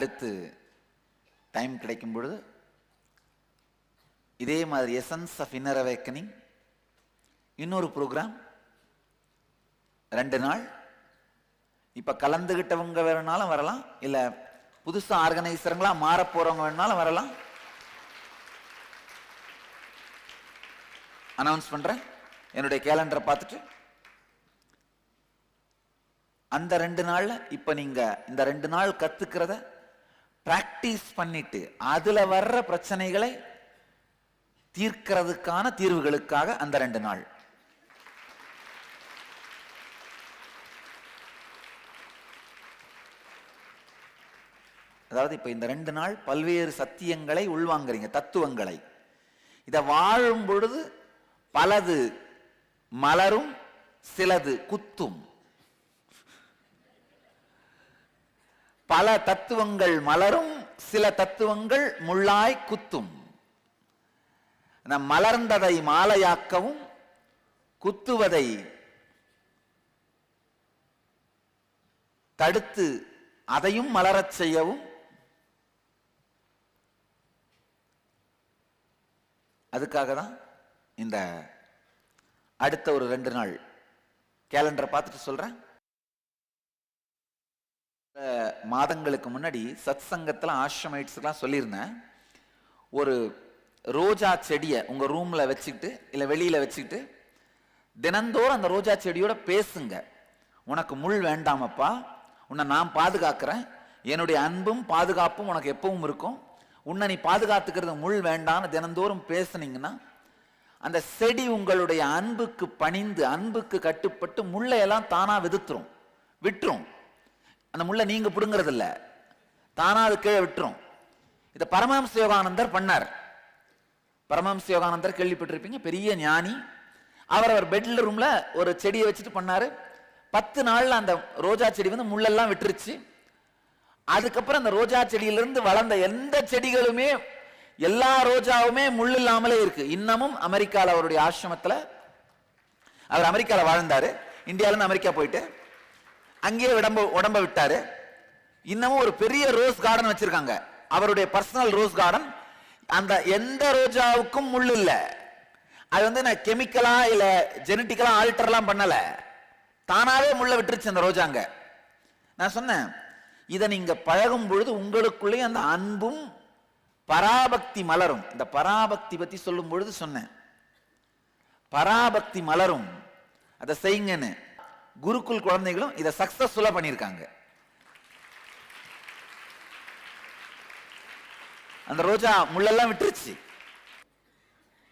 அடுத்து டைம் கிடைக்கும் பொழுது இதே மாதிரி எசன்ஸ் ஆஃப் இன்னர் அவேக்கனிங் இன்னொரு ப்ரோக்ராம் ரெண்டு நாள். இப்போ கலந்துக்கிட்டவங்க வேணுனாலும் வரலாம் இல்லை புதுசாக ஆர்கனைசருங்களா மாற போகிறவங்க வேணுனாலும் வரலாம். அனௌன்ஸ் பண்ணுறேன் என்னுடைய கேலண்டரை பார்த்துட்டு அந்த ரெண்டு நாளில் இப்போ நீங்கள் இந்த ரெண்டு நாள் கற்றுக்கிறத பிராக்டிஸ் பண்ணிட்டு அதுல வர்ற பிரச்சனைகளை தீர்க்கிறதுக்கான தீர்வுகளுக்காக அந்த ரெண்டு நாள். அதாவது இப்ப இந்த ரெண்டு நாள் பல்வேறு சத்தியங்களை உள்வாங்குறீங்க தத்துவங்களை. இதை வாழும் பொழுது பலது மலரும் சிலது குத்தும். பல தத்துவங்கள் மலரும் சில தத்துவங்கள் முள்ளாய் குத்தும். மலர்ந்ததை மாலையாக்கவும் குத்துவதை தடுத்து அதையும் மலரச் செய்யவும். அதுக்காக தான் இந்த அடுத்த ஒரு ரெண்டு நாள் கேலண்டரை பார்த்துட்டு சொல்றேன். மாதங்களுக்கு முன்னாடி சத் சங்கத்தில் ஆஷ்ரமைட்ஸ்லாம் சொல்லியிருந்தேன். ஒரு ரோஜா செடியை உங்கள் ரூமில் வச்சுக்கிட்டு இல்லை வெளியில் வச்சுக்கிட்டு தினந்தோறும் அந்த ரோஜா செடியோட பேசுங்க. உனக்கு முள் வேண்டாமப்பா. உன்னை நான் பாதுகாக்கிறேன். என்னுடைய அன்பும் பாதுகாப்பும் உனக்கு எப்பவும் இருக்கும். உன்னை நீ பாதுகாத்துக்கிறது முள் வேண்டாம்னு தினந்தோறும் பேசுனீங்கன்னா அந்த செடி உங்களுடைய அன்புக்கு பணிந்து அன்புக்கு கட்டுப்பட்டு முள்ளை எல்லாம் விதுத்துரும். விட்டுரும். அந்த முள்ளை நீங்க பிடுங்கிறது இல்லை தானா அது கீழே விட்டுரும். இதை பரமஹம்ச யோகானந்தர் பண்ணார். பரமஹம்ச யோகானந்தர் கேள்விப்பட்டிருப்பீங்க பெரிய ஞானி. அவர் அவர் பெட்ல ரூம்ல ஒரு செடியை வச்சுட்டு பண்ணாரு. பத்து நாள்ல அந்த ரோஜா செடி வந்து முள்ளெல்லாம் விட்டுருச்சு. அதுக்கப்புறம் அந்த ரோஜா செடியிலிருந்து வளர்ந்த எந்த செடிகளுமே எல்லா ரோஜாவுமே முள் இல்லாமலே இருக்கு. இன்னமும் அமெரிக்காவில் அவருடைய ஆசிரமத்தில் அவர் அமெரிக்காவில் வாழ்ந்தார். இந்தியாவிலேருந்து அமெரிக்கா போயிட்டு அங்கேயே உடம்ப உடம்ப விட்டாரு. இன்னமும் ஒரு பெரிய ரோஸ் கார்டன் வச்சிருக்காங்க. அவருடைய பர்சனல் ரோஸ் கார்டன் அந்த எந்த ரோஜாவுக்கும் முள் இல்லை. அது வந்து நான் கெமிக்கலா இல்ல ஜெனட்டிக்கலா ஆல்டர்லாம் பண்ணல. தானாவே முள்ள விட்டுருச்சு அந்த ரோஜாங்க நான் சொன்னேன் இதை நீங்க பழகும் பொழுது உங்களுக்குள்ளேயும் அந்த அன்பும் பராபக்தி மலரும். இந்த பராபக்தி பத்தி சொல்லும் பொழுது சொன்னேன். பராபக்தி மலரும். அதை செய்யுங்கன்னு. குருக்குள் குழந்தைகளும் இதை சக்சஸ்ஃபுல்லாக பண்ணியிருக்காங்க. அந்த ரோஜா முள்ளெல்லாம் விட்டுருச்சு.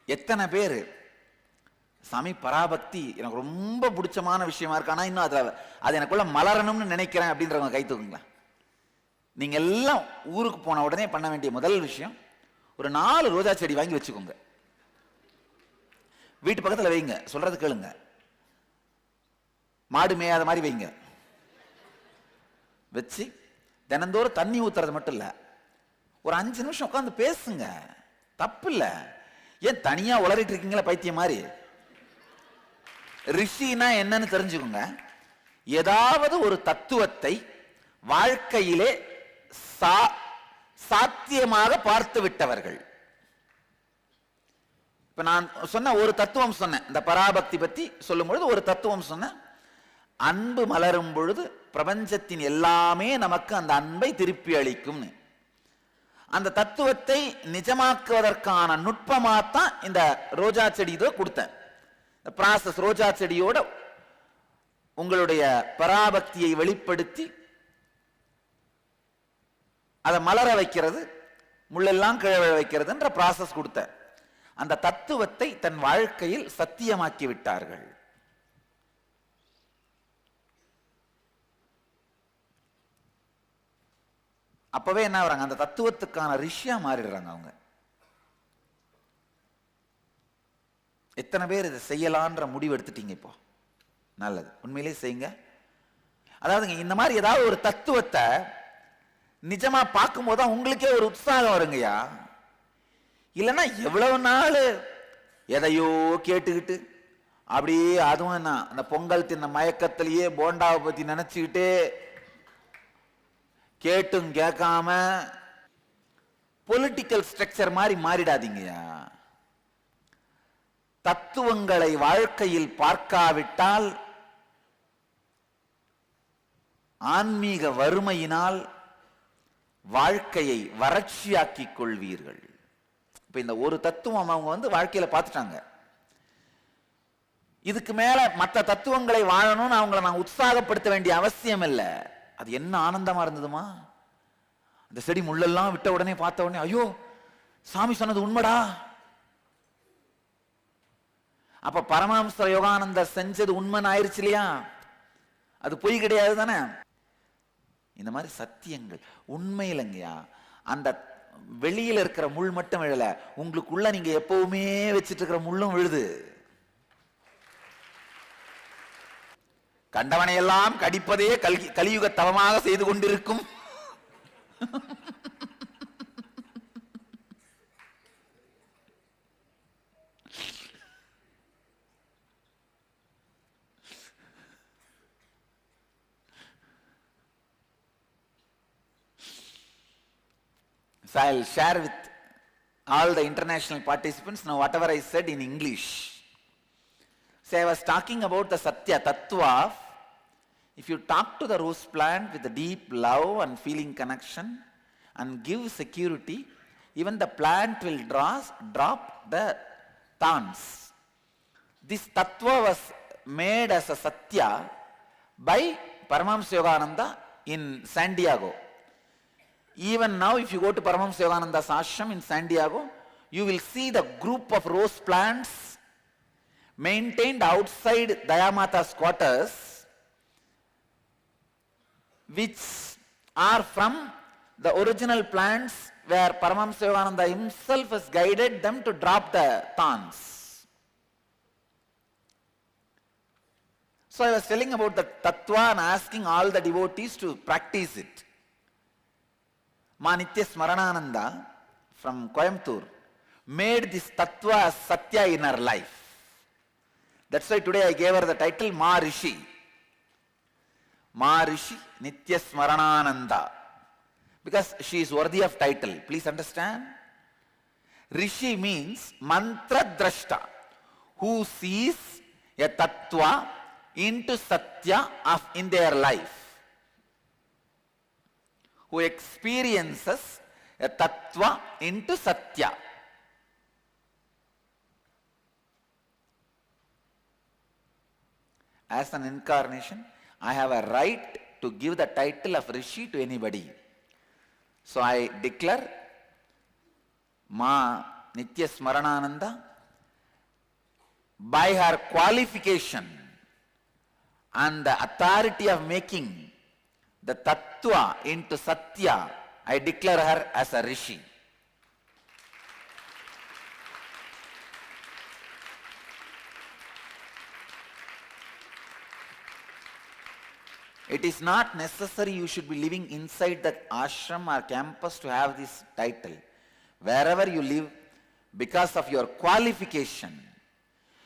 எத்தனை பேர்? சாமி பராபக்தி எனக்கு ரொம்ப பிடிச்சமான விஷயமா இருக்கு. ஆனால் இன்னும் அதில் அது எனக்குள்ள மலரணும்னு நினைக்கிறேன் அப்படின்றவங்க கை தூக்குங்களா நீங்கள் எல்லாம் ஊருக்கு போன உடனே பண்ண வேண்டிய முதல் விஷயம் ஒரு நாலு ரோஜா செடி வாங்கி வச்சுக்கோங்க. வீட்டு பக்கத்தில் வைங்க. சொல்கிறது கேளுங்க. மாடு மேயாத மாதிரி வைங்க. வச்சு தினந்தோறும் தண்ணி ஊத்துறது மட்டும் இல்லை. ஒரு அஞ்சு நிமிஷம் உட்காந்து பேசுங்க. தப்பு இல்லை ஏன் தனியாக உளறிட்டு இருக்கீங்களா பைத்தியம் மாதிரி? ரிஷினா என்னன்னு தெரிஞ்சுக்கோங்க. ஏதாவது ஒரு தத்துவத்தை வாழ்க்கையிலே சா- சாத்தியமாக பார்த்து விட்டவர்கள். இப்ப நான் சொன்ன ஒரு தத்துவம் சொன்னேன். இந்த பராபக்தி பத்தி சொல்லும்பொழுது ஒரு தத்துவம் சொன்னேன். அன்பு மலரும் பொழுது பிரபஞ்சத்தின் எல்லாமே நமக்கு அந்த அன்பை திருப்பி அளிக்கும்னு. அந்த தத்துவத்தை நிஜமாக்குவதற்கான நுட்பமாகத்தான் இந்த ரோஜா செடி இதோ கொடுத்தேன். ப்ராசஸ் ரோஜா செடியோட உங்களுடைய பராபக்தியை வெளிப்படுத்தி அதை மலர வைக்கிறது முள்ளெல்லாம் கிழ வைக்கிறதுன்ற ப்ராசஸ் கொடுத்தேன். அந்த தத்துவத்தை தன் வாழ்க்கையில் சத்தியமாக்கி விட்டார்கள். அப்பவே என்ன ஆகுறாங்க? அந்த தத்துவத்துக்கான ரிஷியா மாறிடுறாங்க அவங்க. எத்தனை பேர் இதை செய்யலான்ற முடிவு எடுத்துட்டீங்க இப்போ? நல்லது. உண்மையிலே செய்யுங்க. அதாவதுங்க இந்த மாதிரி ஏதாவது ஒரு தத்துவத்தை நிஜமா பார்க்கும்போது தான் உங்களுக்கே ஒரு உற்சாகம் வருங்கய்யா. இல்லைன்னா எவ்வளவு நாள் எதையோ கேட்டுக்கிட்டு அப்படியே அதுவும் என்ன அந்த பொங்கல் தின்ன மயக்கத்திலேயே போண்டாவை பற்றி நினச்சிக்கிட்டே கேட்டும் கேட்காம பொலிட்டிக்கல் ஸ்ட்ரக்சர் மாதிரி மாறிடாதீங்கயா தத்துவங்களை வாழ்க்கையில் பார்க்காவிட்டால் ஆன்மீக வறுமையினால் வாழ்க்கையை வறட்சியாக்கிக் கொள்வீர்கள். இப்ப இந்த ஒரு தத்துவம் அவங்க வந்து வாழ்க்கையில பார்த்துட்டாங்க. இதுக்கு மேல மற்ற தத்துவங்களை வாழணும்னு அவங்கள நான் உற்சாகப்படுத்த வேண்டிய அவசியம் இல்லை. அது என்ன ஆனந்தமா இருந்ததுமா? அந்த செடி முள்ளெல்லாம் விட்ட உடனே பார்த்த உடனே ஐயோ சாமி சொன்னது உண்மைடா. அப்ப பரமஹம்ச யோகானந்தர் செஞ்சது உண்மைன்னு ஆயிருச்சு இல்லையா? அது பொய் கிடையாது தானே? இந்த மாதிரி சத்தியங்கள். உண்மை இல்லைங்கய்யா அந்த வெளியில இருக்கிற முள் மட்டும் விழல. உங்களுக்குள்ள நீங்க எப்பவுமே வச்சிட்டு இருக்கிற முள்ளும் விழுது. கண்டவனையெல்லாம் கடிப்பதே கல்கி கலியுக தவமாக செய்து கொண்டிருக்கும் So I'll share with all the international participants now whatever I said in English. So I was talking about the Satya Tattva. If you talk to the rose plant with a deep love and feeling connection and give security, even the plant will draws, drop the thorns. This Tattva was made as a Satya by Paramahamsa Yogananda in San Diego. Even now, if you go to Paramahamsa Yogananda's ashram in San Diego, you will see the group of rose plants maintained outside Dayamata's quarters, which are from the original plants where Paramahamsa Yogananda himself has guided them to drop the thorns. So I was telling about the tattva and asking all the devotees to practice it. Ma Nitya Smaranananda from Coimbatore made this tattva as satya in her that's why today I gave her the title Ma Rishi Ma Rishi Nitya Smaranananda because she is worthy of title please understand Rishi means mantradrashta who sees a tattva into satya of in their life who experiences a tattva into satya As an incarnation, I have a right to give the title of Rishi to anybody. So I declare Ma Nitya Smaranananda by her qualification and the authority of making the tattva into satya, I declare her as a rishi. It is not necessary you should be living inside that ashram or campus to have this title. Wherever you live, because of your qualification.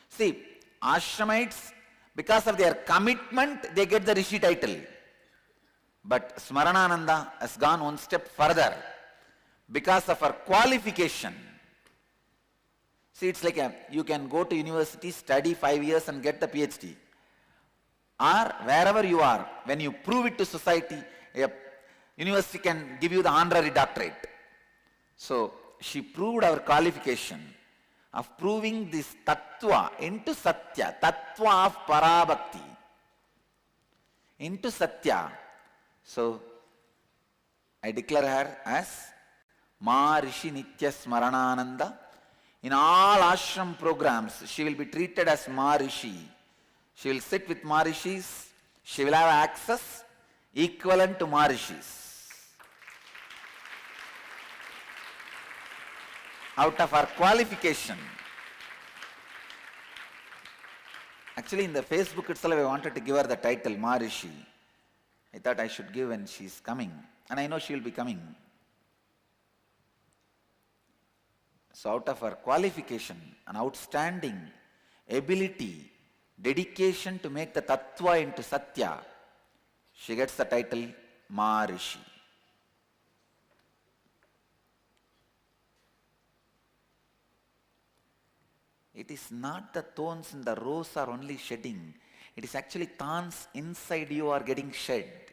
See, ashramites, because of their commitment, they get the rishi title. But Smaranananda has gone one step further because of her qualification. See, it's like a, you can go to university, study five years and get the PhD. Or wherever you are, when you prove it to society, a university can give you the honorary doctorate. So, she proved our qualification of proving this tattva into satya, tattva of parabhakti, into satya. So, I declare her as Maharishi Nitya Smaranananda. In all ashram programs, she will be treated as Maharishi. She will sit with Maharishis. She will have access equivalent to Maharishis. Out of her qualification. Actually, in the Facebook itself, I wanted to give her the title Maharishi. I thought I should give when she's coming. And I know she will be coming. So, out of her qualification, an outstanding ability, dedication to make the tattva into satya, she gets the title Maharishi. It is not the thorns in the rose are only shedding. It is actually thorns inside you are getting shed.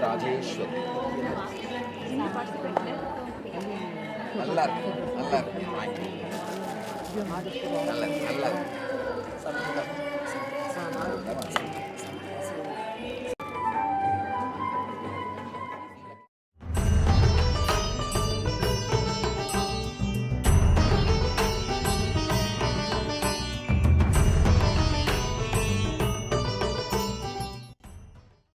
Rajeshwari. நல்லா இருக்கு நல்லா இருக்கு நல்ல நல்லா இருக்கு